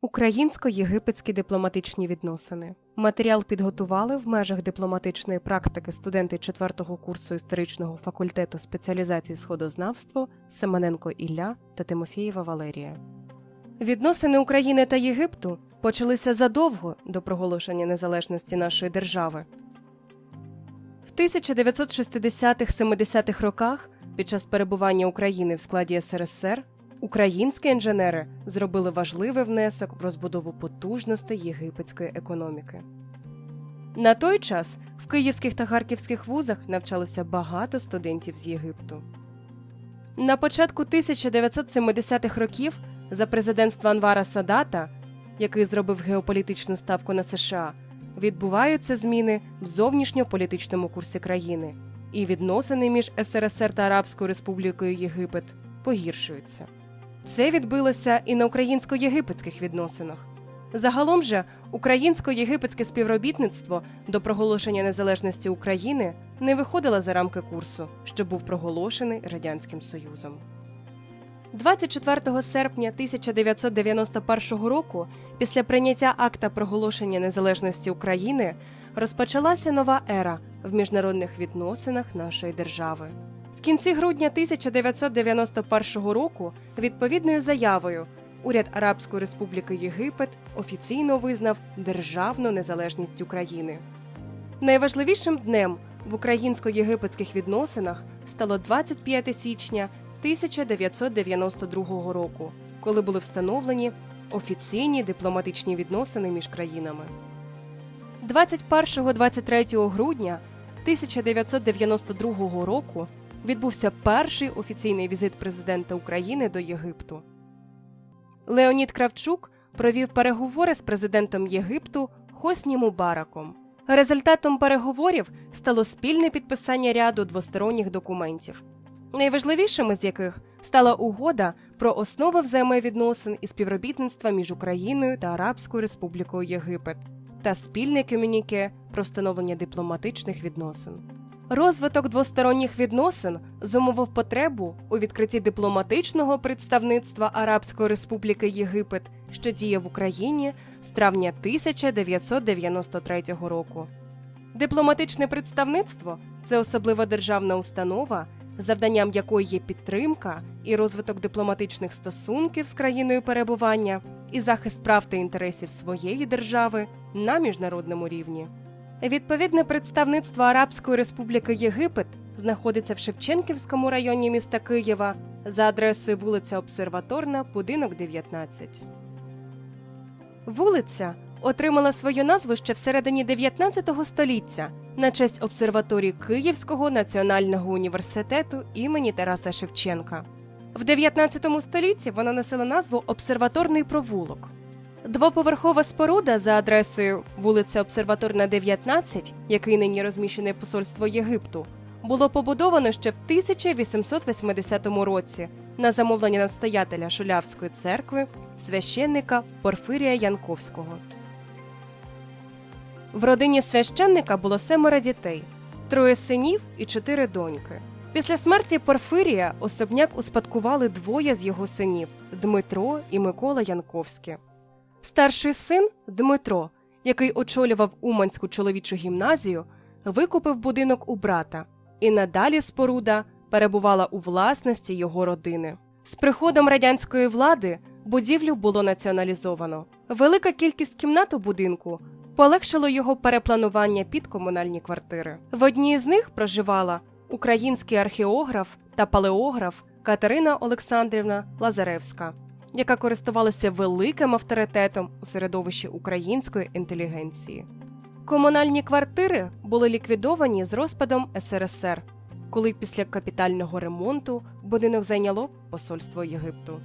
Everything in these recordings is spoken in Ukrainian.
Українсько-єгипетські дипломатичні відносини. Матеріал підготували в межах дипломатичної практики студенти 4-го курсу історичного факультету спеціалізації сходознавство Семененко Ілля та Тимофієва Валерія. Відносини України та Єгипту почалися задовго до проголошення незалежності нашої держави. В 1960-70-х роках під час перебування України в складі СРСР Українські інженери зробили важливий внесок в розбудову потужностей єгипетської економіки. На той час в київських та харківських вузах навчалося багато студентів з Єгипту. На початку 1970-х років за президентства Анвара Садата, який зробив геополітичну ставку на США, відбуваються зміни в зовнішньополітичному курсі країни, і відносини між СРСР та Арабською Республікою Єгипет погіршуються. Це відбилося і на українсько-єгипетських відносинах. Загалом же українсько-єгипетське співробітництво до проголошення незалежності України не виходило за рамки курсу, що був проголошений Радянським Союзом. 24 серпня 1991 року, після прийняття акта проголошення незалежності України, розпочалася нова ера в міжнародних відносинах нашої держави. В кінці грудня 1991 року відповідною заявою уряд Арабської Республіки Єгипет офіційно визнав державну незалежність України. Найважливішим днем в українсько-єгипетських відносинах стало 25 січня 1992 року, коли були встановлені офіційні дипломатичні відносини між країнами. 21-23 грудня 1992 року відбувся перший офіційний візит президента України до Єгипту. Леонід Кравчук провів переговори з президентом Єгипту Хосні Мубараком. Результатом переговорів стало спільне підписання ряду двосторонніх документів, найважливішими з яких стала угода про основи взаємовідносин і співробітництва між Україною та Арабською Республікою Єгипет та спільне комюніке про встановлення дипломатичних відносин. Розвиток двосторонніх відносин зумовив потребу у відкритті дипломатичного представництва Арабської Республіки Єгипет, що діє в Україні з травня 1993 року. Дипломатичне представництво це особлива державна установа, завданням якої є підтримка і розвиток дипломатичних стосунків з країною перебування і захист прав та інтересів своєї держави на міжнародному рівні. Відповідне представництво Арабської Республіки Єгипет знаходиться в Шевченківському районі міста Києва за адресою вулиця Обсерваторна, будинок 19. Вулиця отримала свою назву ще всередині 19 століття на честь обсерваторії Київського національного університету імені Тараса Шевченка. В 19 столітті вона носила назву Обсерваторний провулок. Двоповерхова споруда за адресою вулиця Обсерваторна, 19, який нині розміщене посольство Єгипту, було побудовано ще в 1880 році на замовлення настоятеля Шулявської церкви священника Порфирія Янковського. В родині священника було семеро дітей, троє синів і чотири доньки. Після смерті Порфирія особняк успадкували двоє з його синів Дмитро і Микола Янковські. Старший син Дмитро, який очолював Уманську чоловічу гімназію, викупив будинок у брата, і надалі споруда перебувала у власності його родини. З приходом радянської влади будівлю було націоналізовано. Велика кількість кімнат у будинку полегшило його перепланування під комунальні квартири. В одній з них проживала український археограф та палеограф Катерина Олександрівна Лазаревська яка користувалася великим авторитетом у середовищі української інтелігенції. Комунальні квартири були ліквідовані з розпадом СРСР, коли після капітального ремонту будинок зайняло посольство Єгипту.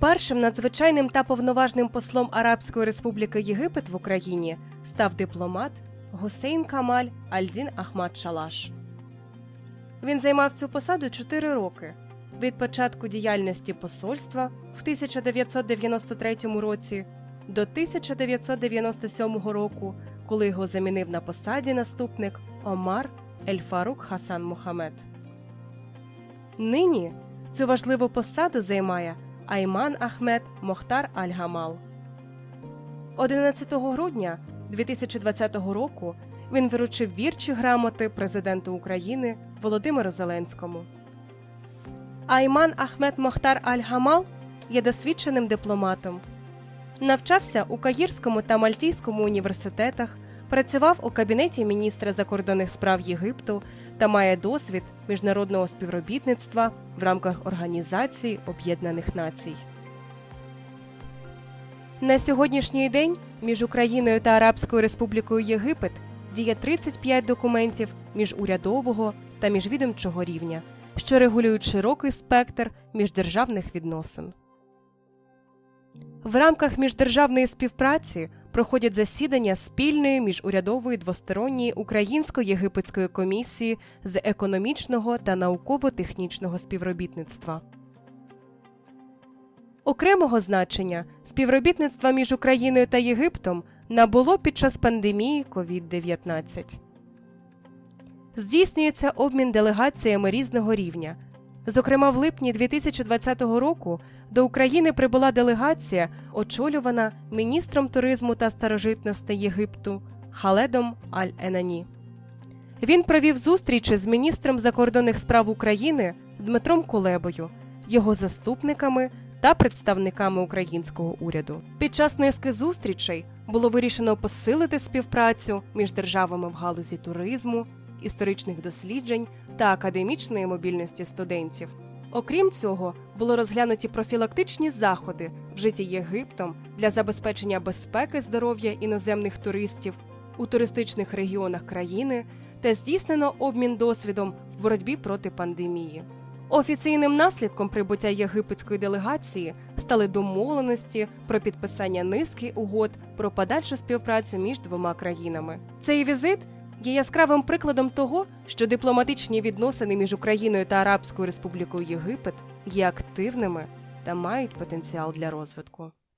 Першим надзвичайним та повноважним послом Арабської Республіки Єгипет в Україні став дипломат Гусейн Камаль Альдін Ахмад Шалаш. Він займав цю посаду 4 роки від початку діяльності посольства в 1993 році до 1997 року, коли його замінив на посаді наступник Омар Ельфарук Хасан Мухаммед. Нині цю важливу посаду займає Айман Ахмед Мохтар Аль-Гамал. 11 грудня 2020 року він вручив вірчі грамоти президенту України Володимиру Зеленському. Айман Ахмед Мохтар Аль-Гамал є досвідченим дипломатом. Навчався у Каїрському та Мальтійському університетах, працював у кабінеті міністра закордонних справ Єгипту та має досвід міжнародного співробітництва в рамках Організації Об'єднаних Націй. На сьогоднішній день між Україною та Арабською Республікою Єгипет діє 35 документів міжурядового та міжвідомчого рівня, що регулюють широкий спектр міждержавних відносин. В рамках міждержавної співпраці проходять засідання спільної міжурядової двосторонньої українсько-єгипетської комісії з економічного та науково-технічного співробітництва. Окремого значення співробітництва між Україною та Єгиптом набуло під час пандемії COVID-19. Здійснюється обмін делегаціями різного рівня. Зокрема, в липні 2020 року до України прибула делегація, очолювана міністром туризму та старожитностей Єгипту Халедом Аль-Енані. Він провів зустрічі з міністром закордонних справ України Дмитром Кулебою, його заступниками та представниками українського уряду. Під час низки зустрічей було вирішено посилити співпрацю між державами в галузі туризму, історичних досліджень та академічної мобільності студентів. Окрім цього, було розглянуті профілактичні заходи, вжиті Єгиптом для забезпечення безпеки здоров'я іноземних туристів у туристичних регіонах країни та здійснено обмін досвідом в боротьбі проти пандемії. Офіційним наслідком прибуття єгипетської делегації стали домовленості про підписання низки угод про подальшу співпрацю між двома країнами. Цей візит є яскравим прикладом того, що дипломатичні відносини між Україною та Арабською Республікою Єгипет є активними та мають потенціал для розвитку.